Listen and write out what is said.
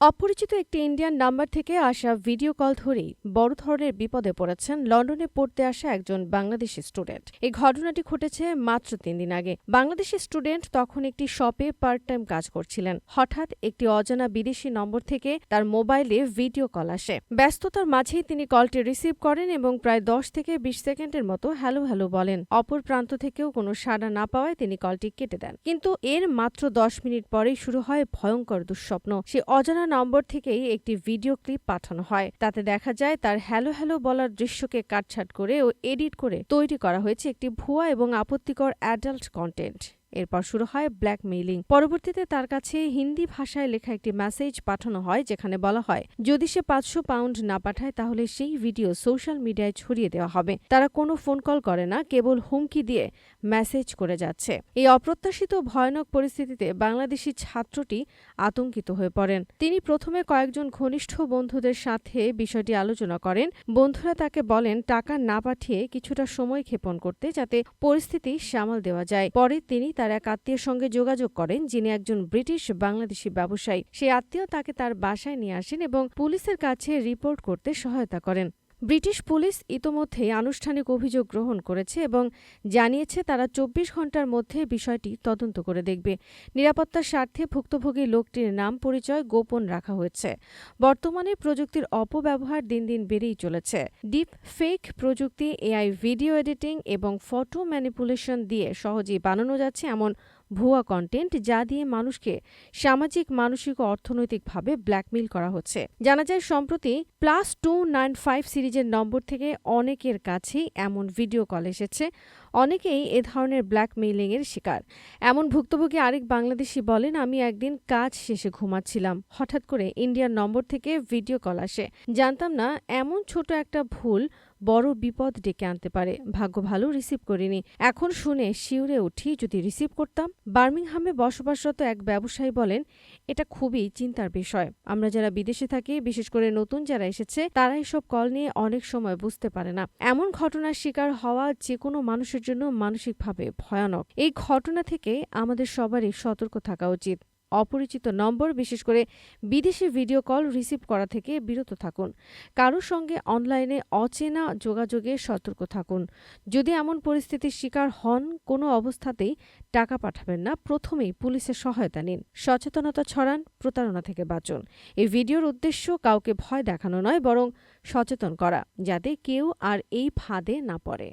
অপরিচিত একটি Indian number থেকে আসা ভিডিও কল ধরেই বড় ধরনের বিপদে পড়েছেন লন্ডনে পড়তে আসা একজন বাংলাদেশি স্টুডেন্ট। এই ঘটনাটি ঘটেছে মাত্র তিন দিন আগে। বাংলাদেশি স্টুডেন্ট তখন একটি শপে পার্ট টাইম কাজ করছিলেন। হঠাৎ একটি অজানা বিদেশি নম্বর থেকে তার মোবাইলে ভিডিও কল আসে। ব্যস্ততার মাঝেই তিনি কলটি রিসিভ করেন এবং প্রায় দশ থেকে বিশ সেকেন্ডের মতো হ্যালো হ্যালো বলেন। অপর প্রান্ত থেকেও কোনো সাড়া না পাওয়ায় তিনি কলটি কেটে দেন। কিন্তু এর মাত্র দশ মিনিট পরেই শুরু হয় ভয়ঙ্কর দুঃস্বপ্ন। সে অজানা নম্বর থেকেই একটি ভিডিও ক্লিপ পাঠানো হয়। তাতে দেখা যায় তার হ্যালো হ্যালো বলার দৃশ্যকে কাটছাট করে ও এডিট করে তৈরি করা হয়েছে একটি ভুয়া এবং আপত্তিকর অ্যাডাল্ট কন্টেন্ট এরপর শুরু হয় ব্ল্যাকমেইলিং। পরবর্তীতে তার কাছে হিন্দি ভাষায় লেখা একটি মেসেজ পাঠানো হয়, যেখানে বলা হয়, যদি সে পাঁচশো পাউন্ড না পাঠায়, তাহলে সেই ভিডিও সোশ্যাল মিডিয়ায় ছড়িয়ে দেওয়া হবে। তারা কোনো ফোন কল করে না, কেবল হুমকি দিয়ে মেসেজ করে যাচ্ছে। এই অপ্রত্যাশিত ভয়ানক পরিস্থিতিতে বাংলাদেশি ছাত্রটি আতঙ্কিত হয়ে পড়েন। তিনি প্রথমে কয়েকজন ঘনিষ্ঠ বন্ধুদের সাথে বিষয়টি আলোচনা করেন। বন্ধুরা তাকে বলেন, টাকা না পাঠিয়ে কিছুটা সময় ক্ষেপণ করতে, যাতে পরিস্থিতি সামাল দেওয়া যায়। পরে তিনি তার এক আত্মীয়ের সঙ্গে যোগাযোগ করেন, যিনি একজন ব্রিটিশ বাংলাদেশি ব্যবসায়ী। সেই আত্মীয় তাকে তার বাসায় নিয়ে আসেন এবং পুলিশের কাছে রিপোর্ট করতে সহায়তা করেন। ব্রিটিশ পুলিশ ইতোমধ্যেই আনুষ্ঠানিক অভিযোগ গ্রহণ করেছে এবং জানিয়েছে তারা চব্বিশ ঘণ্টার মধ্যে বিষয়টি তদন্ত করে দেখবে। নিরাপত্তার স্বার্থে ভুক্তভোগী লোকটির নাম পরিচয় গোপন রাখা হয়েছে। বর্তমানে প্রযুক্তির অপব্যবহার দিন দিন বেড়েই চলেছে। ডিপ ফেক প্রযুক্তি, এআই ভিডিও এডিটিং এবং ফটো ম্যানিপুলেশন দিয়ে সহজেই বানানো যাচ্ছে এমন ভুয়া কন্টেন্ট যা দিয়ে মানুষকে সামাজিক, মানসিক ও অর্থনৈতিকভাবে ব্ল্যাকমেইল করা হচ্ছে। জানা যায়, সম্প্রতি প্লাস টু নাইন ফাইভ সিরিজের নম্বর থেকে অনেকের কাছেই এমন ভিডিও কল এসেছে। অনেকেই এ ধরনের ব্ল্যাকমেইলিংয়ের শিকার। এমন ভুক্তভোগী আরেক বাংলাদেশি বলেন, আমি একদিন কাজ শেষে ঘুমাচ্ছিলাম। হঠাৎ করে ইন্ডিয়ার নম্বর থেকে ভিডিও কল আসে। জানতাম না, এমন ছোট একটা ভুল বড় বিপদ ডেকে আনতে পারে। ভাগ্য ভালো রিসিভ করিনি। এখন শুনে শিউরে উঠি, যদি রিসিভ করতাম। বার্মিংহামে বসবাসরত এক ব্যবসায়ী বলেন, এটা খুবই চিন্তার বিষয়। আমরা যারা বিদেশে থাকি, বিশেষ করে নতুন যারা এসেছে, তারা এসব কল নিয়ে অনেক সময় বুঝতে পারে না। এমন ঘটনার শিকার হওয়া যে কোনো মানুষের জন্য মানসিকভাবে ভয়ানক। এই ঘটনা থেকে আমাদের সবারই সতর্ক থাকা উচিত। অপরিচিত নম্বর, বিশেষ করে বিদেশি ভিডিও কল রিসিভ করা থেকে বিরত থাকুন। কারোর সঙ্গে অনলাইনে অচেনা যোগাযোগে সতর্ক থাকুন। যদি এমন পরিস্থিতির শিকার হন, কোনো অবস্থাতেই টাকা পাঠাবেন না। প্রথমেই পুলিশের সহায়তা নিন। সচেতনতা ছড়ান, প্রতারণা থেকে বাঁচুন। এই ভিডিওর উদ্দেশ্য কাউকে ভয় দেখানো নয়, বরং সচেতন করা, যাতে কেউ আর এই ফাঁদে না পড়ে।